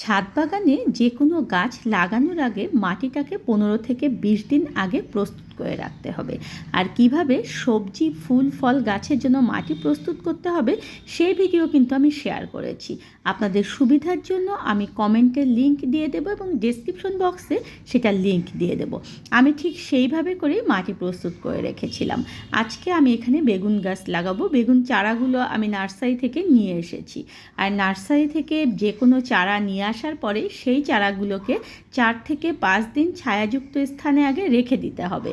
ছাদ বাগানে যে কোনো গাছ লাগানোর আগে মাটিটাকে পনেরো থেকে বিশ দিন আগে প্রস্তুত করে রাখতে হবে। আর কীভাবে সবজি, ফুল, ফল গাছের জন্য মাটি প্রস্তুত করতে হবে, সেই ভিডিও কিন্তু আমি শেয়ার করেছি। আপনাদের সুবিধার জন্য আমি কমেন্টের লিংক দিয়ে দেবো এবং ডেসক্রিপশন বক্সে সেটা লিংক দিয়ে দেবো। আমি ঠিক সেইভাবে করেই মাটি প্রস্তুত করে রেখেছিলাম। আজকে আমি এখানে বেগুন গাছ লাগাবো। বেগুন চারাগুলো আমি নার্সারি থেকে নিয়ে এসেছি। আর নার্সারি থেকে যে কোনো চারা নিয়ে আসার পরে সেই চারাগুলোকে চার থেকে পাঁচ দিন ছায়াযুক্ত স্থানে আগে রেখে দিতে হবে।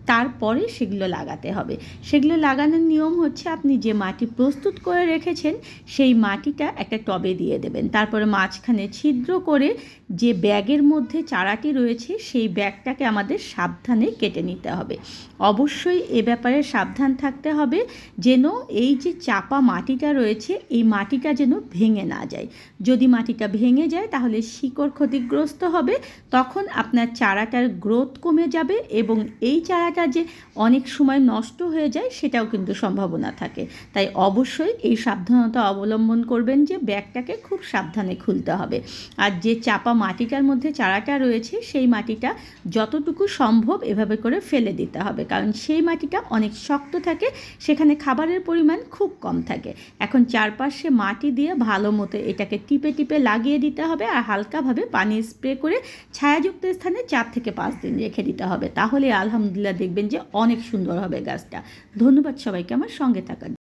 তারপরে সেগুলো লাগাতে হবে। সেগুলো লাগানোর নিয়ম হচ্ছে আপনি যে মাটি প্রস্তুত করে রেখেছেন, সেই মাটিটা একটা টবে দিয়ে দেবেন। তারপরে মাঝখানে ছিদ্র করে যে ব্যাগের মধ্যে চারাটি রয়েছে, সেই ব্যাগটাকে আমাদের সাবধানে কেটে নিতে হবে। অবশ্যই এ ব্যাপারে সাবধান থাকতে হবে যেন এই যে চাপা মাটিটা রয়েছে, এই মাটিটা যেন ভেঙে না যায়। যদি মাটিটা ভেঙে যায়, তাহলে শিকড় ক্ষতিগ্রস্ত হবে। তখন আপনার চারাটার গ্রোথ কমে যাবে এবং এই চারাটা যে অনেক সময় নষ্ট হয়ে যায়, সেটাও কিন্তু সম্ভাবনা থাকে। তাই অবশ্যই এই সাবধানতা অবলম্বন করবেন যে ব্যাগটাকে খুব সাবধানে খুলতে হবে। আর যে চাপা মাটিটার মধ্যে চারাটা রয়েছে, সেই মাটিটা যতটুকু সম্ভব এভাবে করে ফেলে দিতে হবে। কারণ সেই মাটিটা অনেক শক্ত থাকে, সেখানে খাবারের পরিমাণ খুব কম থাকে। এখন চারপাশে মাটি দিয়ে ভালো মতো এটাকে টিপে টিপে লাগিয়ে দিতে হবে আর হালকাভাবে পানি স্প্রে করে ছায়াযুক্ত স্থানে চার থেকে পাঁচ দিন রেখে দিতে হবে। তাহলে আলহামদুলিল্লাহ দেখবেন যে অনেক সুন্দর হবে গাছটা। ধন্যবাদ সবাইকে আমার সঙ্গে থাকার